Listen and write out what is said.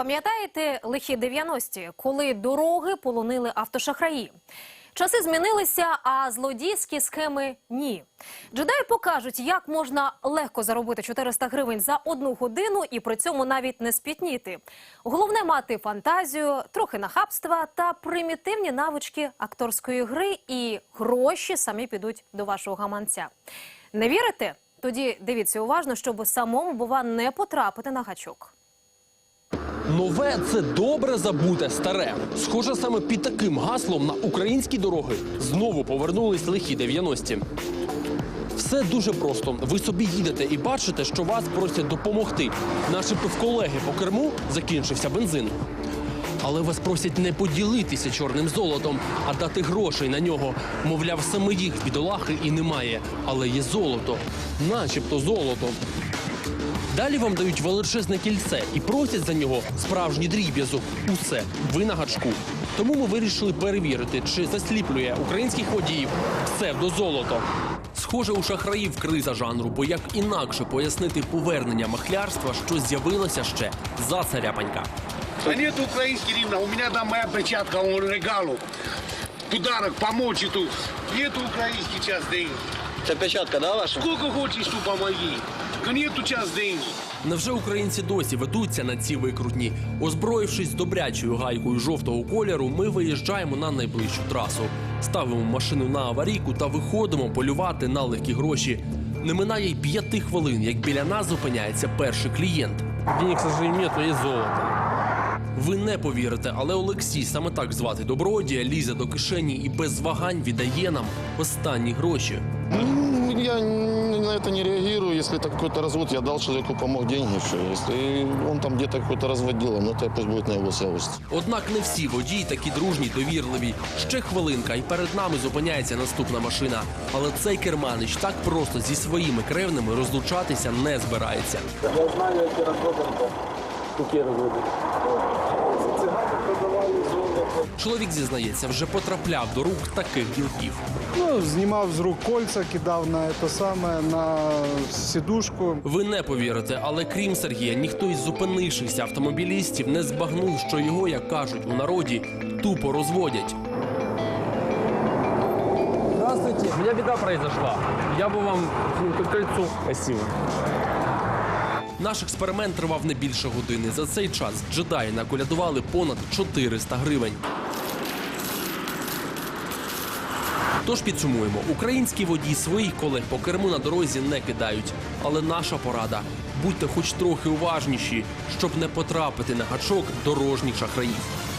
Пам'ятаєте лихі 90-ті, коли дороги полонили автошахраї? Часи змінилися, а злодійські схеми ні. Джедаї покажуть, як можна легко заробити 400 гривень за одну годину і при цьому навіть не спітніти. Головне мати фантазію, трохи нахабства та примітивні навички акторської гри, і гроші самі підуть до вашого гаманця. Не вірите? Тоді дивіться уважно, щоб самому бува не потрапити на гачок. Нове це добре забуте старе. Схоже, саме під таким гаслом на українські дороги знову повернулись лихі 90-ті. Все дуже просто. Ви собі їдете і бачите, що вас просять допомогти. Начебто в по керму закінчився бензин. Але вас просять не поділитися чорним золотом, а дати грошей на нього. Мовляв, саме їх бідолахи і немає. Але є золото, начебто золото. Далі вам дають величезне кільце і просять за нього справжній дріб'язок. Усе ви на гачку. Тому ми вирішили перевірити, чи засліплює українських водіїв псевдозолото. Схоже, у шахраїв криза жанру, бо як інакше пояснити повернення махлярства, що з'явилося ще за царяпанька. А нет украинский гимна, у меня там моя перчатка, он регалу. Подарок, помочь и тут. Нету украинский час деньги. Это печатка, да, ваша? Сколько помоги. Но нету час деньги. Невже українці досі ведуться на ці викрутні? Озброївшись добрячою гайкою жовтого кольору, ми виїжджаємо на найближчу трасу, ставимо машину на аварійку та виходимо полювати на легкі гроші. Не минає й п'яти хвилин, як біля нас зупиняється перший клієнт. Денег, к сожалению, нет, но є золото. Ви не повірите, але Олексій, саме так звати добродія, лізе до кишені і без вагань віддає нам останні гроші. Ну, Я на это не реагирую. Если это какой-то развод, я дал человеку, помог деньги. Все. Если он там где-то какой-то разводил, ну это пусть будет на его совести. Однак не всі водії такі дружні, довірливі. Ще хвилинка, і перед нами зупиняється наступна машина. Але цей керманич так просто зі своїми кревними розлучатися не збирається. Чоловік зізнається, вже потрапляв до рук таких ділків. Ну, знімав з рук кольця, кидав на те саме на сідушку. Ви не повірите, але крім Сергія, ніхто із зупинившихся автомобілістів не збагнув, що його, як кажуть у народі, тупо розводять. Здравствуйте, у меня беда произошла. Я бы вам к кольцу. Наш експеримент тривав не більше години. За цей час джедаї наколядували понад 400 гривень. Тож підсумуємо, українські водії своїх колег по керму на дорозі не кидають. Але наша порада будьте хоч трохи уважніші, щоб не потрапити на гачок дорожніх шахраїв.